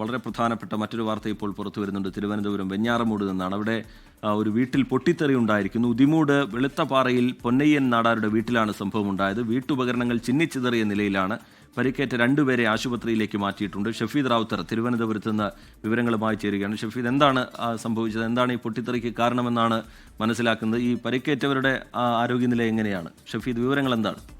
വളരെ പ്രധാനപ്പെട്ട മറ്റൊരു വാർത്ത ഇപ്പോൾ പുറത്തു വരുന്നുണ്ട്. തിരുവനന്തപുരം വെഞ്ഞാറമൂട് നിന്നാണ്. അവിടെ ഒരു വീട്ടിൽ പൊട്ടിത്തെറി ഉണ്ടായിരിക്കുന്നു. ഉദിമൂട് വെളുത്തപാറയിൽ പൊന്നയ്യൻ നാടാരുടെ വീട്ടിലാണ് സംഭവം ഉണ്ടായത് വീട്ടുപകരണങ്ങൾ ചിന്നിച്ചിതറിയ നിലയിലാണ്. പരിക്കേറ്റ രണ്ടുപേരെ ആശുപത്രിയിലേക്ക് മാറ്റിയിട്ടുണ്ട്. ഷഫീദ് റാവുത്തർ തിരുവനന്തപുരത്ത് നിന്ന് വിവരങ്ങളുമായി ചേരുകയാണ്. ഷഫീദ് എന്താണ് സംഭവിച്ചത്? എന്താണ് ഈ പൊട്ടിത്തെറിക്ക് കാരണമെന്നാണ് മനസ്സിലാക്കുന്നത്? ഈ പരിക്കേറ്റവരുടെ ആരോഗ്യനില എങ്ങനെയാണ്? ഷഫീദ് വിവരങ്ങൾ എന്താണ്?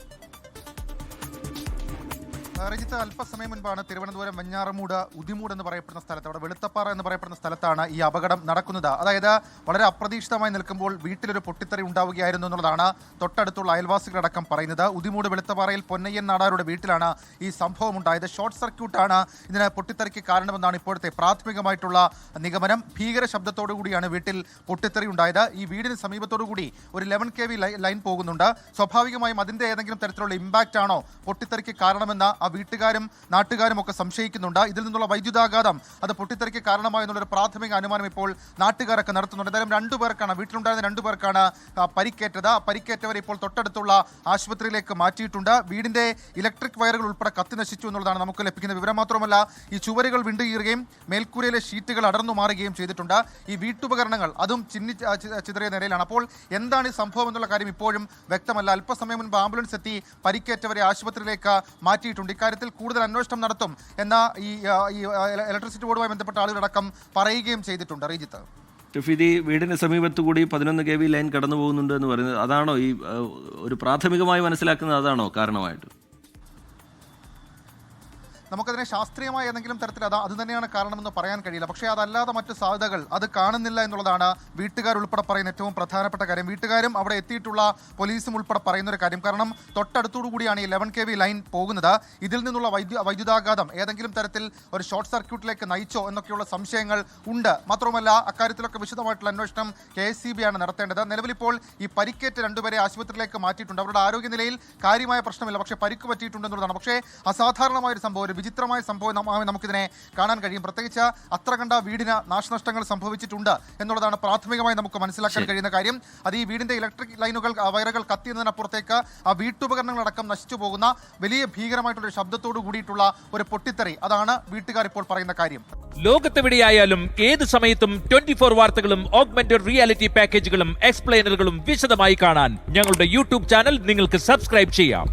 രജിത്ത് അല്പസമയം മുൻപാണ് തിരുവനന്തപുരം വെഞ്ഞാറമൂട് ഉദിമൂട് എന്ന് പറയപ്പെടുന്ന സ്ഥലത്ത് അവിടെ വെളുത്തപ്പാറ എന്ന് പറയപ്പെടുന്ന സ്ഥലത്താണ് ഈ അപകടം നടക്കുന്നത്. അതായത് വളരെ അപ്രതീക്ഷിതമായി നിൽക്കുമ്പോൾ വീട്ടിലൊരു പൊട്ടിത്തെറി ഉണ്ടാവുകയായിരുന്നു എന്നുള്ളതാണ് തൊട്ടടുത്തുള്ള അയൽവാസികളടക്കം പറയുന്നത്. ഉദിമൂട് വെളുത്തപ്പാറയിൽ പൊന്നയ്യൻ നാടാരുടെ വീട്ടിലാണ് ഈ സംഭവം ഉണ്ടായത്. ഷോർട്ട് സർക്യൂട്ടാണ് ഇതിന് പൊട്ടിത്തെറിക്ക് കാരണമെന്നാണ് ഇപ്പോഴത്തെ പ്രാഥമികമായിട്ടുള്ള നിഗമനം. ഭീകര ശബ്ദത്തോടു കൂടിയാണ് വീട്ടിൽ പൊട്ടിത്തെറി ഉണ്ടായത്. ഈ വീടിന് സമീപത്തോടു കൂടി ഒരു ലെവൻ കെ വി ലൈൻ പോകുന്നുണ്ട്. സ്വാഭാവികമായും അതിന്റെ ഏതെങ്കിലും തരത്തിലുള്ള ഇമ്പാക്റ്റ് ആണോ പൊട്ടിത്തെറിക്ക് കാരണമെന്ന് വീട്ടുകാരും നാട്ടുകാരും ഒക്കെ സംശയിക്കുന്നുണ്ട്. ഇതിൽ നിന്നുള്ള വൈദ്യുതാഘാതം അത് പൊട്ടിത്തെറിക്ക് കാരണമായി എന്നുള്ളൊരു പ്രാഥമിക അനുമാനം ഇപ്പോൾ നാട്ടുകാരൊക്കെ നടത്തുന്നുണ്ട്. എന്തായാലും രണ്ടു പേർക്കാണ് വീട്ടിലുണ്ടായിരുന്ന രണ്ടു പേർക്കാണ് പരിക്കേറ്റത്. പരിക്കേറ്റവരെ ഇപ്പോൾ തൊട്ടടുത്തുള്ള ആശുപത്രിയിലേക്ക് മാറ്റിയിട്ടുണ്ട്. വീടിന്റെ ഇലക്ട്രിക് വയറുകൾ ഉൾപ്പെടെ കത്തി നശിച്ചു എന്നുള്ളതാണ് നമുക്ക് ലഭിക്കുന്ന വിവരം. മാത്രമല്ല ഈ ചുവരുകൾ വിണ്ടുകീറുകയും മേൽക്കൂരയിലെ ഷീറ്റുകൾ അടർന്നു മാറുകയും ചെയ്തിട്ടുണ്ട്. ഈ വീട്ടുപകരണങ്ങൾ അതും ചിന്നി ചിതറിയ നിലയിലാണ്. അപ്പോൾ എന്താണ് ഈ സംഭവം എന്നുള്ള കാര്യം ഇപ്പോഴും വ്യക്തമല്ല. അല്പസമയം മുൻപ് ആംബുലൻസ് എത്തി പരിക്കേറ്റവരെ ആശുപത്രിയിലേക്ക് മാറ്റിയിട്ടുണ്ട്. ഇക്കാര്യത്തിൽ കൂടുതൽ അന്വേഷണം നടത്തും എന്ന ഈ ഇലക്ട്രിസിറ്റി ബോർഡുമായി ബന്ധപ്പെട്ട ആളുകളടക്കം പറയുകയും ചെയ്തിട്ടുണ്ട്. റീജിത്ത്. ഷഫീദ് വീടിന് സമീപത്ത് കൂടി പതിനൊന്ന് കെ വി ലൈൻ കടന്നു പോകുന്നുണ്ട് എന്ന് പറയുന്നത് അതാണോ ഈ ഒരു പ്രാഥമികമായി മനസ്സിലാക്കുന്നത്? അതാണോ കാരണമായിട്ട്? നമുക്കതിനെ ശാസ്ത്രീയമായ ഏതെങ്കിലും തരത്തിൽ അത് അത് തന്നെയാണ് കാരണമെന്ന് പറയാൻ കഴിയില്ല. പക്ഷേ അതല്ലാതെ മറ്റ് സാധ്യതകൾ അത് കാണുന്നില്ല എന്നുള്ളതാണ് വീട്ടുകാർ ഉൾപ്പെടെ പറയുന്ന ഏറ്റവും പ്രധാനപ്പെട്ട കാര്യം. വീട്ടുകാരും അവിടെ എത്തിയിട്ടുള്ള പോലീസും ഉൾപ്പെടെ പറയുന്ന ഒരു കാര്യം. കാരണം തൊട്ടടുത്തോടു കൂടിയാണ് ഈ ലെവൻ കെ വി ലൈൻ പോകുന്നത്. ഇതിൽ നിന്നുള്ള വൈദ്യു വൈദ്യുതാഘാതം ഏതെങ്കിലും തരത്തിൽ ഒരു ഷോർട്ട് സർക്യൂട്ടിലേക്ക് നയിച്ചോ എന്നൊക്കെയുള്ള സംശയങ്ങൾ ഉണ്ട്. മാത്രമല്ല അക്കാര്യത്തിലൊക്കെ വിശദമായിട്ടുള്ള അന്വേഷണം കെ എസ് സി ബി ആണ് നടത്തേണ്ടത്. നിലവിലിപ്പോൾ ഈ പരിക്കേറ്റ രണ്ടുപേരെ ആശുപത്രിയിലേക്ക് മാറ്റിയിട്ടുണ്ട്. അവരുടെ ആരോഗ്യനിലയിൽ കാര്യമായ പ്രശ്നമില്ല. പക്ഷേ പരിക്ക് പറ്റിയിട്ടുണ്ടെന്നുള്ളതാണ്. പക്ഷേ അസാധാരണമായ ഒരു സംഭവം വിചിത്രമായ സംഭവം നമുക്കിതിനെ കാണാൻ കഴിയും. പ്രത്യേകിച്ച് അത്ര കണ്ട വീടിന് നാശനഷ്ടങ്ങൾ സംഭവിച്ചിട്ടുണ്ട് എന്നുള്ളതാണ് പ്രാഥമികമായി നമുക്ക് മനസ്സിലാക്കാൻ കഴിയുന്ന കാര്യം. അത് ഈ വീടിന്റെ ഇലക്ട്രിക് ലൈനുകൾ വയറുകൾ കത്തിയതിനപ്പുറത്തേക്ക് ആ വീട്ടുപകരണങ്ങളടക്കം നശിച്ചു പോകുന്ന വലിയ ഭീകരമായിട്ടുള്ള ശബ്ദത്തോടു കൂടിയിട്ടുള്ള ഒരു പൊട്ടിത്തെറി. അതാണ് വീട്ടുകാർ ഇപ്പോൾ പറയുന്ന കാര്യം. ലോകത്തെവിടെയായാലും ഏത് സമയത്തും ട്വന്റി ഫോർ വാർത്തകളും ഓഗ്മെന്റഡ് റിയാലിറ്റി പാക്കേജുകളും എക്സ്പ്ലെയിനറുകളും വിശദമായി കാണാൻ ഞങ്ങളുടെ യൂട്യൂബ് ചാനൽ നിങ്ങൾക്ക് സബ്സ്ക്രൈബ് ചെയ്യാം.